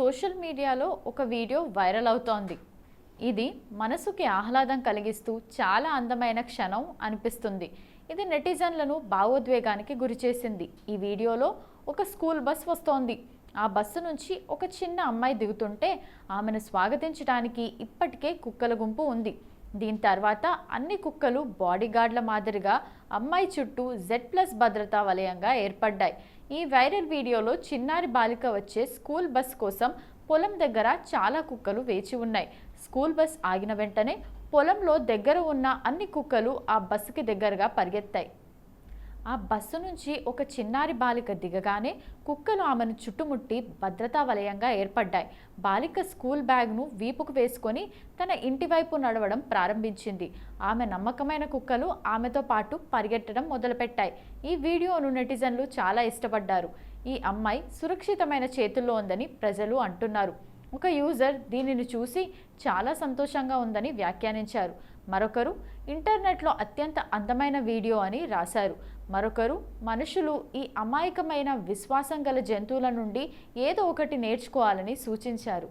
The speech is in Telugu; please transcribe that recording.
సోషల్ మీడియాలో ఒక వీడియో వైరల్ అవుతోంది. ఇది మనసుకి ఆహ్లాదం కలిగిస్తూ చాలా అందమైన క్షణం అనిపిస్తుంది. ఇది నెటిజన్లను భావోద్వేగానికి గురిచేసింది ఈ వీడియోలో ఒక స్కూల్ బస్ వస్తోంది. ఆ బస్సు నుంచి ఒక చిన్న అమ్మాయి దిగుతుంటే ఆమెను స్వాగతించడానికి ఇప్పటికే కుక్కల గుంపు ఉంది. దీని తర్వాత అన్ని కుక్కలు బాడీగార్డ్ల మాదిరిగా అమ్మాయి చుట్టూ జెడ్ ప్లస్ భద్రతా వలయంగా ఏర్పడ్డాయి. ఈ వైరల్ వీడియోలో చిన్నారి బాలిక వచ్చే స్కూల్ బస్ కోసం పొలం దగ్గర చాలా కుక్కలు వేచి ఉన్నాయి. స్కూల్ బస్ ఆగిన వెంటనే పొలంలో దగ్గర ఉన్న అన్ని కుక్కలు ఆ బస్సుకి దగ్గరగా పరిగెత్తాయి. ఆ బస్సు నుంచి ఒక చిన్నారి బాలిక దిగగానే కుక్కలు ఆమెను చుట్టుముట్టి భద్రతా వలయంగా ఏర్పడ్డాయి. బాలిక స్కూల్ బ్యాగ్ను వీపుకు వేసుకొని తన ఇంటి వైపు నడవడం ప్రారంభించింది. ఆమె నమ్మకమైన కుక్కలు ఆమెతో పాటు పరిగెట్టడం మొదలుపెట్టాయి. ఈ వీడియోను నెటిజన్లు చాలా ఇష్టపడ్డారు. ఈ అమ్మాయి సురక్షితమైన చేతుల్లో ఉందని ప్రజలు అంటున్నారు. ఒక యూజర్ దీనిని చూసి చాలా సంతోషంగా ఉందని వ్యాఖ్యానించారు. మరొకరు ఇంటర్నెట్లో అత్యంత అందమైన వీడియో అని రాశారు. మరొకరు మనుషులు ఈ అమాయకమైన విశ్వాసం గల జంతువుల నుండి ఏదో ఒకటి నేర్చుకోవాలని సూచించారు.